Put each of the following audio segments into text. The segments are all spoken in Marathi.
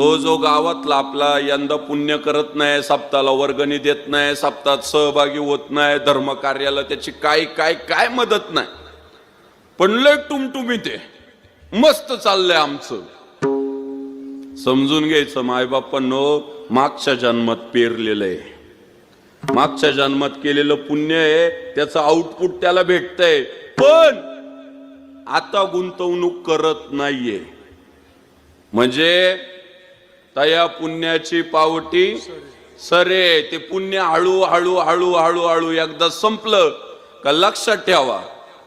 तो जो गावातला आपला यंदा पुण्य करत नाही सप्ताला वर्गणी देत नाही सप्तात सहभागी होत नाही धर्म कार्याला त्याची काय काय काय मदत नाही. पण लय टुमटुमी ते मस्त चाललंय आमचं. समजून घ्यायचं मायबापांनो मागच्या जन्मात पेरलेलं आहे. मागच्या जन्मात केलेलं पुण्य आहे त्याचं आउटपुट त्याला भेटतंय. पण आता गुंतवणूक करत नाहीये. म्हणजे तया पुण्याची पावटी. सरे ते पुण्य हळू हळू हळू हळू हळू एकदा संपलं का लक्षात ठेवा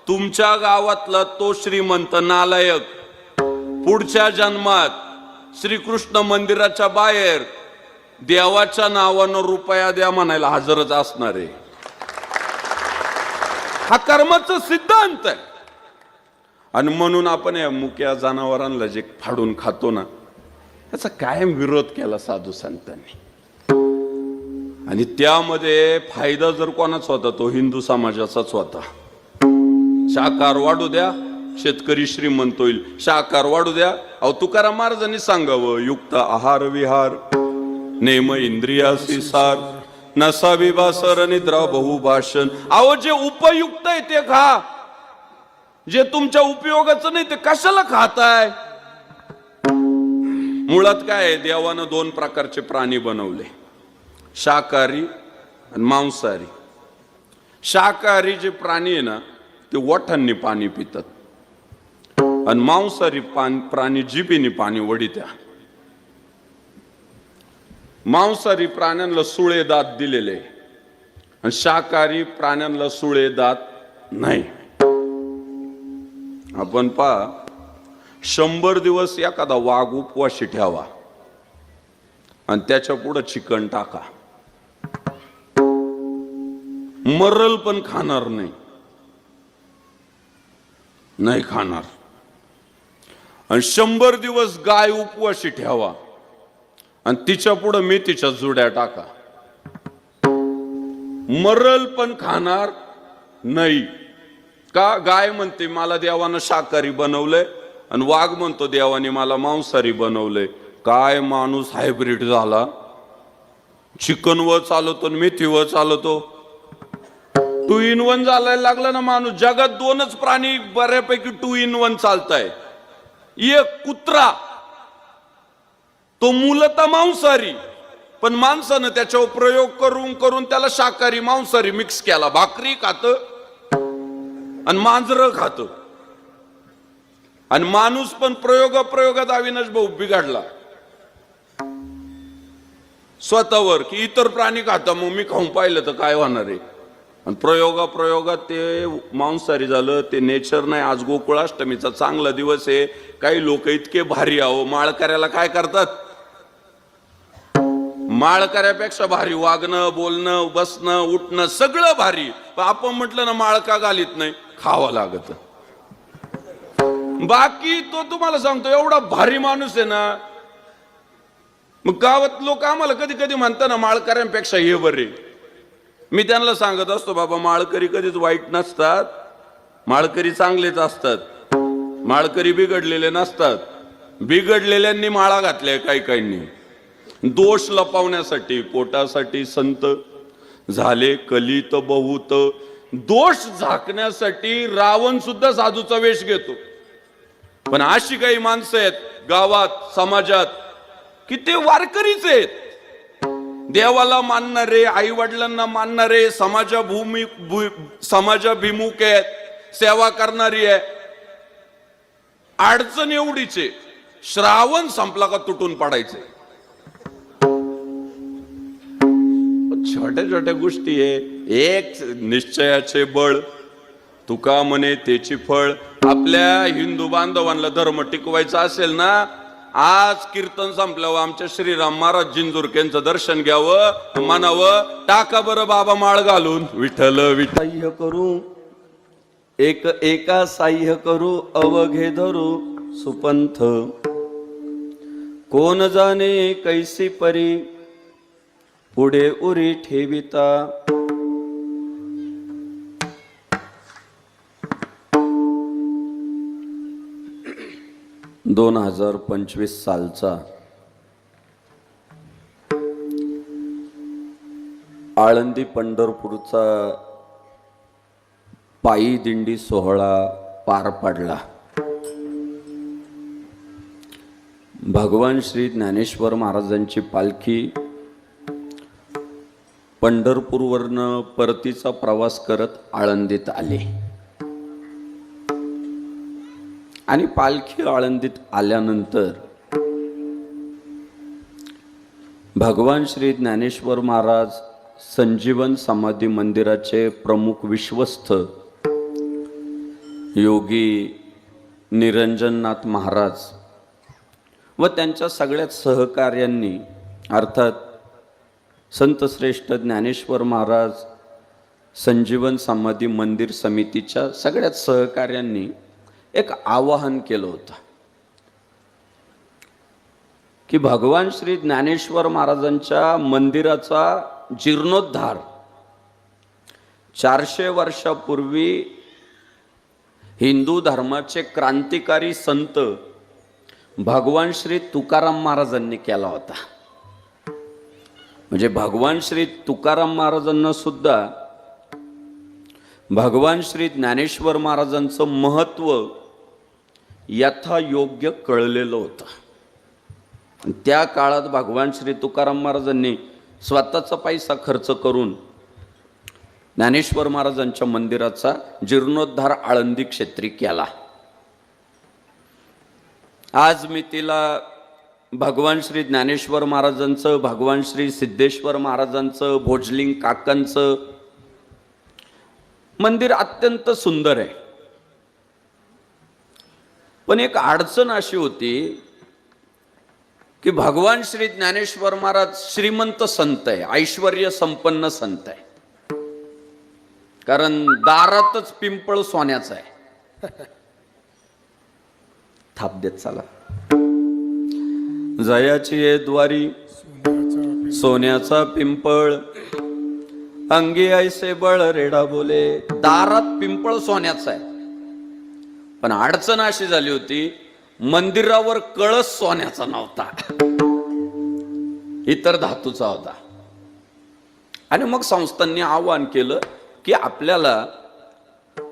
तुमच्या गावातला तो श्रीमंत नालायक पुढच्या जन्मात श्रीकृष्ण मंदिराच्या बाहेर देवाच्या नावानं रुपया द्या म्हणायला हजरच असणार आहे. हा कर्माचा सिद्धांत आहे. आणि म्हणून आपण या मुक्या जनावरांना जे फाडून खातो ना याचा कायम विरोध केला साधू संतांनी. आणि त्यामध्ये फायदा जर कोणाचा होता तो हिंदू समाजाचाच होता. शाकार वाढू द्या शेतकरी श्रीमंत होईल. शाकार वाढू द्या अहो तुकाराम महाराजांनी सांगावं युक्त आहार विहार नेम इंद्रियासी सार नसा विभासर निद्रा बहुभाषण अहो जे उपयुक्त आहे ते खा. जे तुमच्या उपयोगाचं नाही ते कशाला खाताय? मुळात काय आहे? देवानं दोन प्रकारचे प्राणी बनवले. शाकाहारी आणि मांसाहारी. शाकाहारी जे प्राणी आहे ना ते वठांनी पाणी पितात. आणि मांसाहारी प्राणी जिबीने पाणी वडित्या मांसाहारी प्राण्यांना सुळे दात दिलेले. आणि शाकाहारी प्राण्यांना सुळे दात नाही. आपण पहा शंभर दिवस एखादा वाघ उपवाशी ठेवा. आणि त्याच्या पुढं चिकन टाका. मरल पण खाणार नाही. नाही खाणार. आणि शंभर दिवस गाय उपवाशी ठेवा. आणि तिच्या पुढं मेथीच्या जुड्या टाका. मरल पण खाणार नाही. का? गाय म्हणते मला देवानं शाकाहारी बनवलंय आणि वाघ म्हणतो देवाने मला मांसाहारी बनवलंय. काय माणूस हायब्रिड झाला? चिकन चालवतो आणि मेथी चालवतो. टू इन वन चालायला लागला ना माणूस. जगात दोनच प्राणी बऱ्यापैकी टू इन वन चालताय. एक कुत्रा. तो मूलतः मांसाहारी. पण माणसानं त्याच्यावर प्रयोग करून करून त्याला शाकाहारी मांसाहारी मिक्स केला. भाकरी खात आणि मांजर खात. आणि माणूस पण प्रयोग प्रयोगात अविनाश भाऊ बिघडला. स्वतःवर की इतर प्राणी खाता मग मी खाऊन पाहिलं तर काय होणार आहे? आणि प्रयोगा प्रयोगात ते मांसाहारी झालं ते नेचर नाही आज गोकुळाष्टमीचा चांगला दिवस आहे. काही लोक इतके भारी आहो माळकऱ्याला काय करतात? माळकऱ्यापेक्षा भारी वागणं बोलणं बसणं उठणं सगळं भारी. पण आपण म्हटलं ना माळका घालीत नाही खावं लागत. बाकी तो तुम्हाला सांगतो एवढा भारी माणूस आहे ना मग गावात लोक आम्हाला कधी कधी म्हणतात ना माळकऱ्यांपेक्षा हे बरे. मी त्यांना सांगत असतो बाबा माळकरी कधीच वाईट नसतात. माळकरी चांगलेच असतात. माळकरी बिघडलेले नसतात. बिघडलेल्यांनी माळा घातल्या काही काहींनी. दोष लपवण्यासाठी पोटासाठी संत झाले कलित बहुत. दोष झाकण्यासाठी रावण सुद्धा साधूचा वेश घेतो. पण अशी काही माणसं आहेत गावात समाजात किती ते वारकरीच आहेत. देवाला मानणारे आई वडिलांना मानणारे समाजाभूमी भू- समाजाभिमुख आहेत सेवा करणारी आहे. अडचण एवढीचे श्रावण संपला का तुटून पडायचे छोट्या छोट्या गोष्टी आहे एक निश्चयाचे बळ तुका म्हणे त्याची फळ आपल्या हिंदू बांधवांना धर्म टिकवायचा असेल ना आज कीर्तन संपल्यावर आमच्या श्रीराम महाराज जिंजुरकेंचं दर्शन घ्यावं म्हणावं टाका बरं बाबा माळ घालून. विठल विठ्य करू एक एका साह्य करू अवघे धरू सुपंथ. कोण जाणे कैसी परी पुढे उरी ठेविता. दोन हजार पंचवीस सालचा. आळंदी पंढरपूरचा पायी दिंडी सोहळा पार पाडला. भगवान श्री ज्ञानेश्वर महाराजांची पालखी पंढरपूरवरनं परतीचा प्रवास करत आळंदीत आली. आणि पालखी आळंदीत आल्यानंतर भगवान श्री ज्ञानेश्वर महाराज संजीवन समाधी मंदिराचे प्रमुख विश्वस्त योगी निरंजननाथ महाराज व त्यांच्या सगळ्याच सहकार्यांनी अर्थात संतश्रेष्ठ ज्ञानेश्वर महाराज संजीवन समाधी मंदिर समितीच्या सगळ्याच सहकार्यांनी एक आवाहन केलं होतं. की भगवान श्री ज्ञानेश्वर महाराजांच्या मंदिराचा जीर्णोद्धार चारशे वर्षापूर्वी हिंदू धर्माचे क्रांतिकारी संत भगवान श्री तुकाराम महाराजांनी केला होता. म्हणजे भगवान श्री तुकाराम महाराजांना सुद्धा भगवान श्री ज्ञानेश्वर महाराजांचं महत्त्व यथायोग्य कळलेलं होतं. त्या काळात भगवान श्री तुकाराम महाराजांनी स्वतःचा पैसा खर्च करून ज्ञानेश्वर महाराजांच्या मंदिराचा जीर्णोद्धार आळंदी क्षेत्री केला. आज मी तिला भगवान श्री ज्ञानेश्वर महाराजांचं भगवान श्री सिद्धेश्वर महाराजांचं भोजलिंग काकांचं मंदिर अत्यंत सुंदर आहे. पण एक अडचण अशी होती की भगवान श्री ज्ञानेश्वर महाराज श्रीमंत संत आहे ऐश्वर संपन्न संत आहे. कारण दारातच पिंपळ सोन्याचं आहे. थाप देत चला. जयाची ये द्वारी सोन्याचा पिंपळ अंगी ऐसे बळ रेडा बोले दारात पिंपळ सोन्याचा आहे. पण अडचण अशी झाली होती मंदिरावर कळस सोन्याचा नव्हता. इतर धातूचा होता. आणि मग संस्थांनी आवाहन केलं की आपल्याला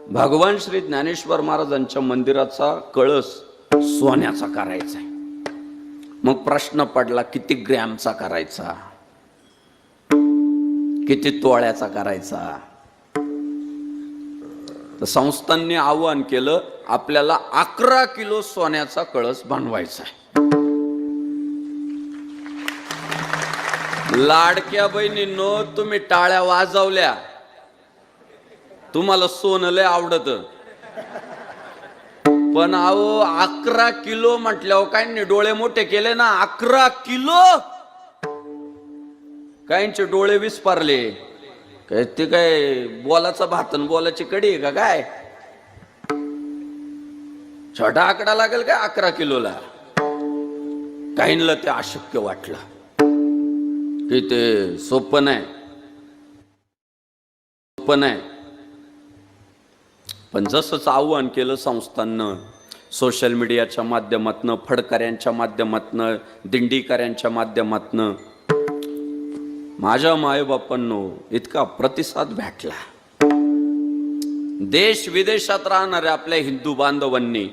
भगवान श्री ज्ञानेश्वर महाराजांच्या मंदिराचा कळस सोन्याचा करायचा आहे. मग प्रश्न पडला किती ग्रॅमचा करायचा? किती तोळ्याचा करायचा? तर संस्थांनी आवाहन केलं आपल्याला अकरा किलो सोन्याचा कळस बनवायचा आहे. लाडक्या बहिणींनो तुम्ही टाळ्या वाजवल्या. तुम्हाला सोनं लय आवडत. पण अहो अकरा किलो म्हटल्यावर काहींनी डोळे मोठे केले ना अकरा किलो? काहींचे डोळे विस्पारले काय ते काय बोलाचा भातन बोलाची कडी आहे का काय? छोटा आकडा लागेल काय अकरा किलोला? काहींना ते अशक्य वाटलं. की ते सोपं नाही. सोपं नाही. पण जसंच आव्हान केलं संस्थांनं सोशल मीडियाच्या माध्यमातनं फडकऱ्यांच्या माध्यमातनं दिंडीकऱ्यांच्या माध्यमातनं माझ्या मायबापांनो इतका प्रतिसाद भेटला. देश विदेशात राहणाऱ्या आपल्या हिंदू बांधवांनी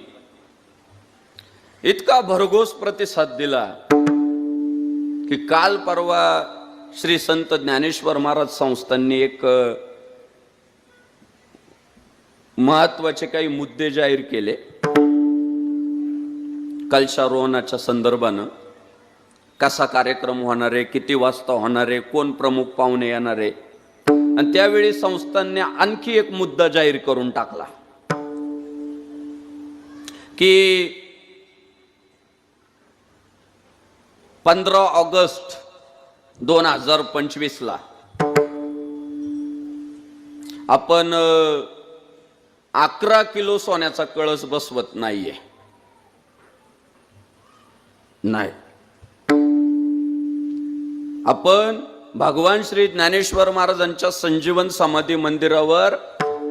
इतका भरघोस प्रतिसाद दिला की काल परवा श्री संत ज्ञानेश्वर महाराज संस्थांनी एक महत्त्वाचे काही मुद्दे जाहीर केले. कलशारोहणाच्या संदर्भानं. कसा कार्यक्रम होणार आहे किती वाजता होणार आहे कोण प्रमुख पाहुणे येणार? आहे आणि त्यावेळी संस्थांनी आणखी एक मुद्दा जाहीर करून टाकला. की पंधरा ऑगस्ट दोन हजार पंचवीसला आपण अकरा किलो सोन्याचा कळस बसवत नाहीये. नाही. आपण भगवान श्री ज्ञानेश्वर महाराजांच्या संजीवन समाधी मंदिरावर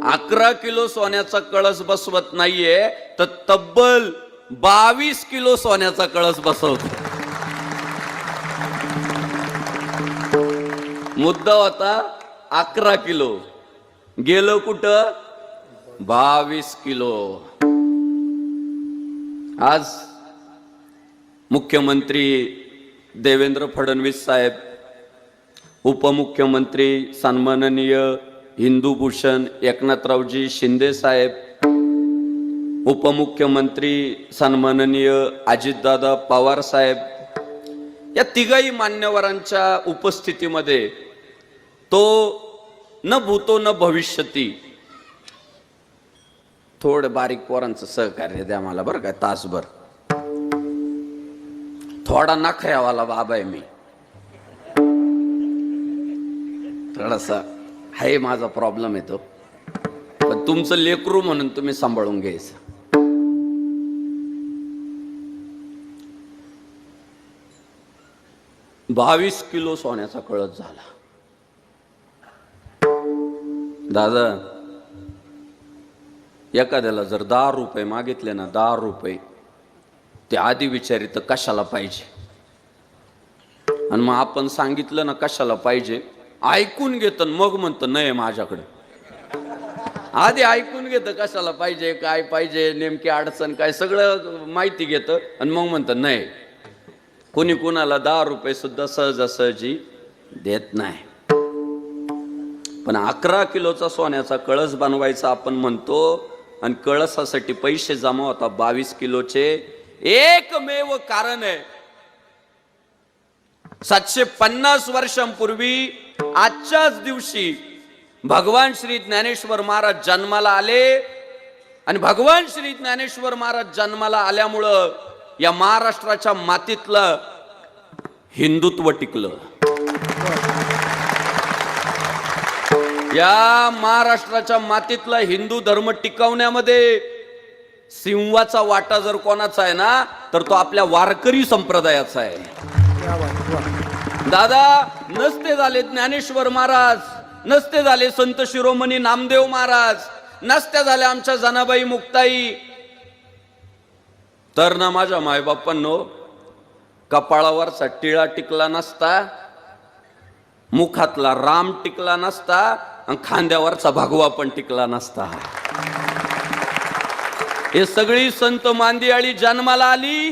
अकरा किलो सोन्याचा कळस बसवत नाहीये तर तब्बल बावीस किलो सोन्याचा कळस बसवतो. मुद्दा होता अकरा किलो. गेलो कुठं? बावीस किलो. आज मुख्यमंत्री देवेंद्र फडणवीस साहेब उपमुख्यमंत्री सन्माननीय हिंदू भूषण एकनाथरावजी शिंदे साहेब उपमुख्यमंत्री सन्माननीय अजितदादा पवार साहेब या तिघाही मान्यवरांच्या उपस्थितीमध्ये तो न भूतो न भविष्यती थोडं बारीक पोरांचं सहकार्य द्या मला बरं का तासभर. थोडा नखऱ्यावाला बाबा आहे मी. थोडासा हे माझा प्रॉब्लेम येतो पण तुमचं लेकरू म्हणून तुम्ही सांभाळून घ्यायचं. बावीस किलो सोन्याचा कळत झाला. दादा एखाद्याला जर दहा रुपये मागितले ना दहा रुपये ते आधी विचारित कशाला पाहिजे? आणि मग आपण सांगितलं ना कशाला पाहिजे? ऐकून घेत मग म्हणतं नाही माझ्याकडे. आधी ऐकून घेतं कशाला पाहिजे? काय पाहिजे? नेमकी अडचण काय? सगळं माहिती घेतं आणि मग म्हणतं नाही. कोणी कोणाला दहा रुपये सुद्धा सहजासहजी देत नाही. पण अकरा किलोचा सोन्याचा कळस बनवायचा आपण म्हणतो आणि कळसासाठी पैसे जमा होता बावीस किलोचे एकमेव कारण आहे. सातशे पन्नास वर्षांपूर्वी आजच्याच दिवशी भगवान श्री ज्ञानेश्वर महाराज जन्माला आले आणि भगवान श्री ज्ञानेश्वर महाराज जन्माला आल्यामुळं या महाराष्ट्राच्या मातीतलं हिंदुत्व टिकलं. या महाराष्ट्राच्या मातीतला हिंदू धर्म टिकवण्यामध्ये सिंहाचा वाटा जर कोणाचा आहे ना तर तो आपल्या वारकरी संप्रदायाचा आहे. दादा नसते झाले ज्ञानेश्वर महाराज नसते झाले संत शिरोमणी नामदेव महाराज नसत्या झाल्या आमच्या जनाबाई मुक्ताई. तर ना माझ्या मायबापांनो कपाळावरचा टिळा टिकला नसता मुखातला राम टिकला नसता आणि खांद्यावरचा भगवा पण टिकला नसता. हे सगळी संत मांदियाळी जन्माला आली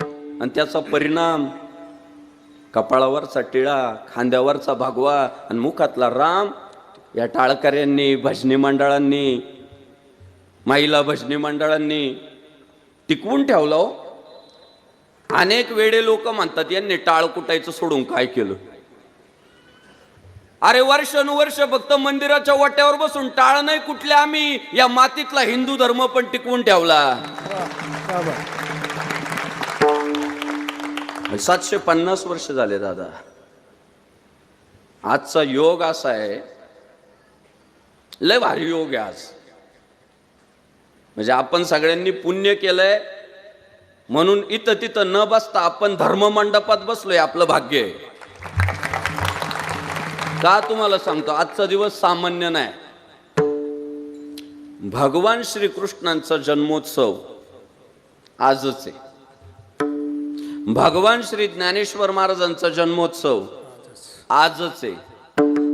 आणि त्याचा परिणाम कपाळावरचा टिळा खांद्यावरचा भगवा आणि मुखातला राम या टाळकऱ्यांनी भजनी मंडळांनी महिला भजनी मंडळांनी टिकवून ठेवलं हो. अनेक वेडे लोक म्हणतात यांनी टाळ कुटायचं सोडून काय केलं अरे वर्षानुवर्ष फक्त मंदिराच्या वाट्यावर बसून टाळ नाही कुठले आम्ही. या मातीतला हिंदू धर्म पण टिकवून ठेवला. सातशे पन्नास वर्ष झाले दादा. आजचा योग असा आहे. लय भारी योग आहे आज. म्हणजे आपण सगळ्यांनी पुण्य केलंय. म्हणून इथं तिथं न बसता आपण धर्ममंडपात बसलोय आपलं भाग्य. आहे का तुम्हाला सांगतो? आजचा दिवस सामान्य नाही. भगवान श्रीकृष्णांचा जन्मोत्सव आजच आहे. भगवान श्री ज्ञानेश्वर महाराजांचा जन्मोत्सव आजच आहे.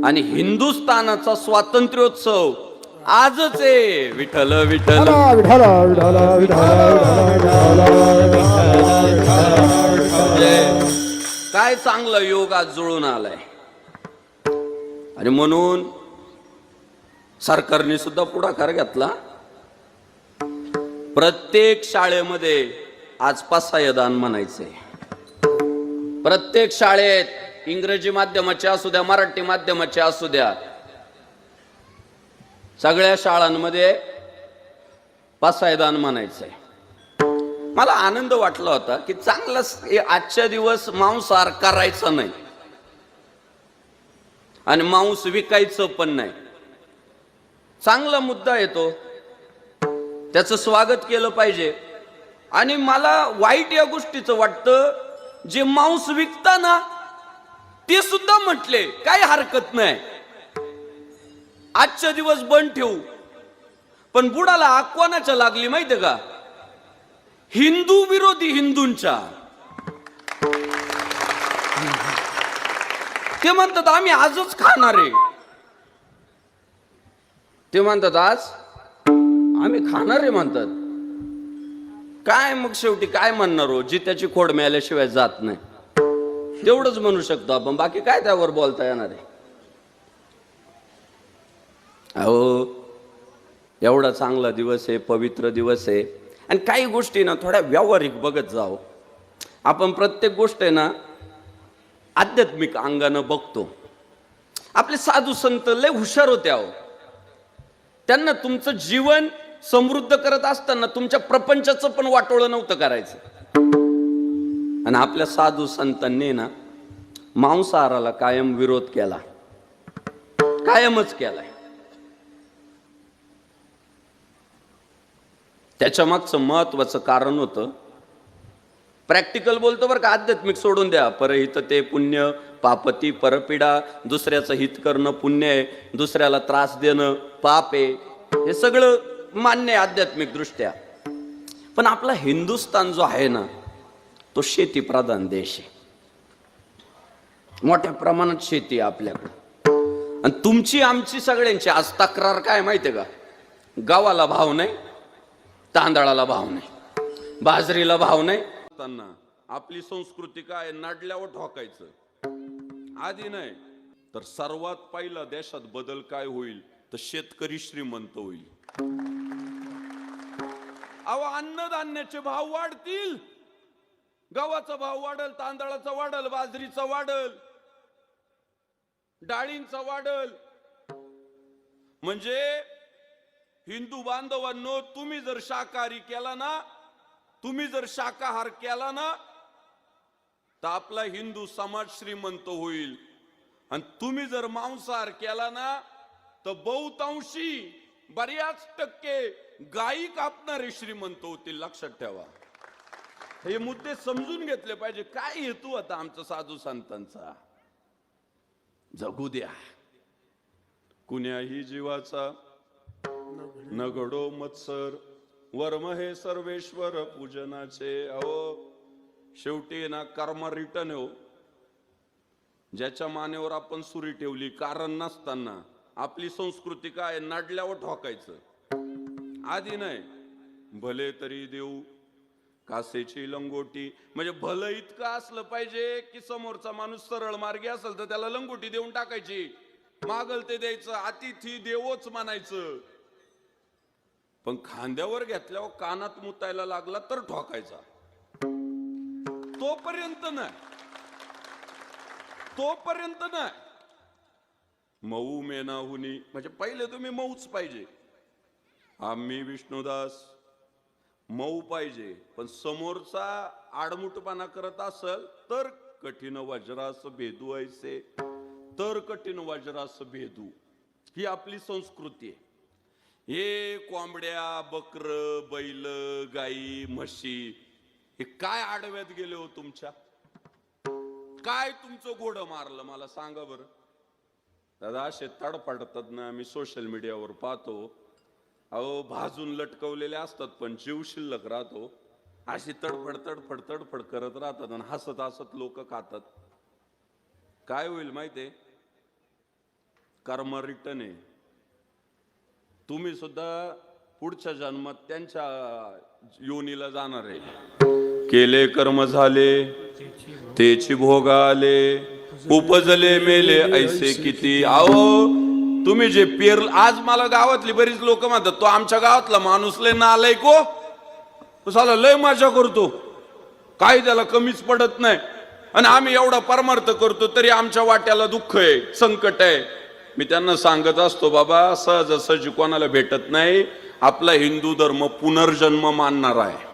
आणि हिंदुस्थानाचा स्वातंत्र्योत्सव आजच आहे. विठ्ठल विठ्ठल. विठाला विठाला विठाला काय चांगलं योग आज जुळून आलाय? आणि म्हणून सरकारने सुद्धा पुढाकार घेतला. प्रत्येक शाळेमध्ये आज पसायदान म्हणायचंय. प्रत्येक शाळेत इंग्रजी माध्यमाचे असू द्या मराठी माध्यमाचे असू द्या सगळ्या शाळांमध्ये पसायदान म्हणायचंय. मला आनंद वाटला होता की चांगलाच आजच्या दिवस मांसाहार करायचा नाही. आणि मांस विकायचं पण नाही. चांगला मुद्दा येतो. त्याचं स्वागत केलं पाहिजे. आणि मला वाईट या गोष्टीचं वाटतं जे मांस विकताना ते सुद्धा म्हटले काही हरकत नाही. आजच्या दिवस बंद ठेवू. पण बुडाला आकवानाच्या लागली माहितीये का? हिंदू विरोधी हिंदूंच्या. ते म्हणतात आम्ही आजच खाणार आहे. ते म्हणतात आज आम्ही खाणार आहे म्हणतात. काय मग शेवटी काय म्हणणार हो? जी त्याची खोड मिळाल्याशिवाय जात नाही. तेवढंच म्हणू शकतो आपण. बाकी काय त्यावर बोलता येणार आहे? अहो एवढा चांगला दिवस आहे पवित्र दिवस आहे. आणि काही गोष्टी ना थोड्या व्यावहारिक बघत जाओ आपण प्रत्येक गोष्ट आहे ना आध्यात्मिक अंगानं बघतो. आपले साधू संत लय हुशार होते अहो. त्यांना तुमचं जीवन समृद्ध करत असताना तुमच्या प्रपंचाचं पण वाटोळं नव्हतं करायचं. आणि आपल्या साधू संतांनी ना मांसाहाराला कायम विरोध केला. कायमच केलाय त्याच्या मागचं महत्वाचं कारण होतं प्रॅक्टिकल बोलतो बरं का आध्यात्मिक सोडून द्या. परहित ते पुण्य पापती परपिडा दुसऱ्याचं हित करणं पुण्य आहे दुसऱ्याला त्रास देणं पाप आहे. हे सगळं मान्य आहे आध्यात्मिक दृष्ट्या. पण आपला हिंदुस्तान जो आहे ना तो शेतीप्रधान देश आहे. मोठ्या प्रमाणात शेती आहे आपल्याकडं. आणि तुमची आमची सगळ्यांची आज तक्रार काय माहितीये का? गव्हाला भाव नाही तांदळाला भाव नाही बाजरीला भाव नाही असताना आपली संस्कृती काय नाडल्यावर ठोकायचं? आधी नाही. तर सर्वात पहिला देशात बदल काय होईल? तर शेतकरी श्रीमंत होईल. अहो अन्नधान्याचे भाव वाढतील. गव्हाचा भाव वाढल तांदळाचा वाढल बाजरीचा वाढल डाळींचा वाढल. म्हणजे हिंदू बांधवांनो तुम्ही जर शाकाहारी केला ना तुम्ही जर शाकाहार केला ना तर आपला हिंदू समाज श्रीमंत होईल. आणि तुम्ही जर मांसाहार केला ना तर बहुतांशी बऱ्याच टक्के गायी कापणारे श्रीमंत होतील लक्षात ठेवा. हे मुद्दे समजून घेतले पाहिजे. काय हेतू आता आमचा साधू संतांचा? जगू द्या. कुण्याही जीवाचा न घडो मत्सर वर्म हे सर्वेश्वर पूजनाचे अहो. शेवटी ना कर्म रिटर्न हो. ज्याच्या मानेवर आपण सुरी ठेवली कारण नसताना आपली संस्कृती काय नाडल्यावर ठोकायचं. आधी नाही. भले तरी देऊ. कासेची लंगोटी. म्हणजे भलं इतकं असलं पाहिजे की समोरचा माणूस सरळ मार्गी असेल तर त्याला लंगोटी देऊन टाकायची. मागल ते द्यायचं अतिथी देवोच मानायचं. पण खांद्यावर घेतल्यावर कानात मुतायला लागला तर ठोकायचा. तोपर्यंत नाही. तोपर्यंत नाही. मऊ मेनाहुनी म्हणजे पहिले तुम्ही मऊच पाहिजे. आम्ही विष्णुदास मऊ पाहिजे. पण समोरचा आडमुटपणा करत असल तर कठीण वज्रास भेदू ऐसे तर कठीण वज्रास भेदू. ही आपली संस्कृती आहे. हे कोंबड्या बकर बैल गाई म्हशी हे काय आडव्यात गेले हो तुमच्या? काय तुमचं घोडं मारलं? मला सांगा बरं. दादा असे तडफडतात ना मी सोशल मीडियावर पाहतो. अहो भाजून लटकवलेले असतात पण जीव शिल्लक राहतो. अशी तडफड तडफड तडफड करत राहतात आणि हसत हसत लोक खातात. काय होईल माहिती कर्म रिटर्न आहे. तुम्ही सुद्धा पुढच्या जन्मात त्यांच्या योनीला जाणार आहे. केले कर्म झाले तेची भोग आले उपजले मेले ऐसे किती. आहो तुम्ही जे पेर आज मला गावातली बरीच लोक म्हणतात तो आमच्या गावातला माणूस लय ना आलाय को हो. साला लय मजा करतो. काही त्याला कमीच पडत नाही. आणि आम्ही एवढा परमार्थ करतो तरी आमच्या वाट्याला दुःख आहे संकट आहे. मी त्यांना सांगत असतो बाबा सहजासहजी कोणाला भेटत नाही. आपला हिंदू धर्म पुनर्जन्म मानणार आहे.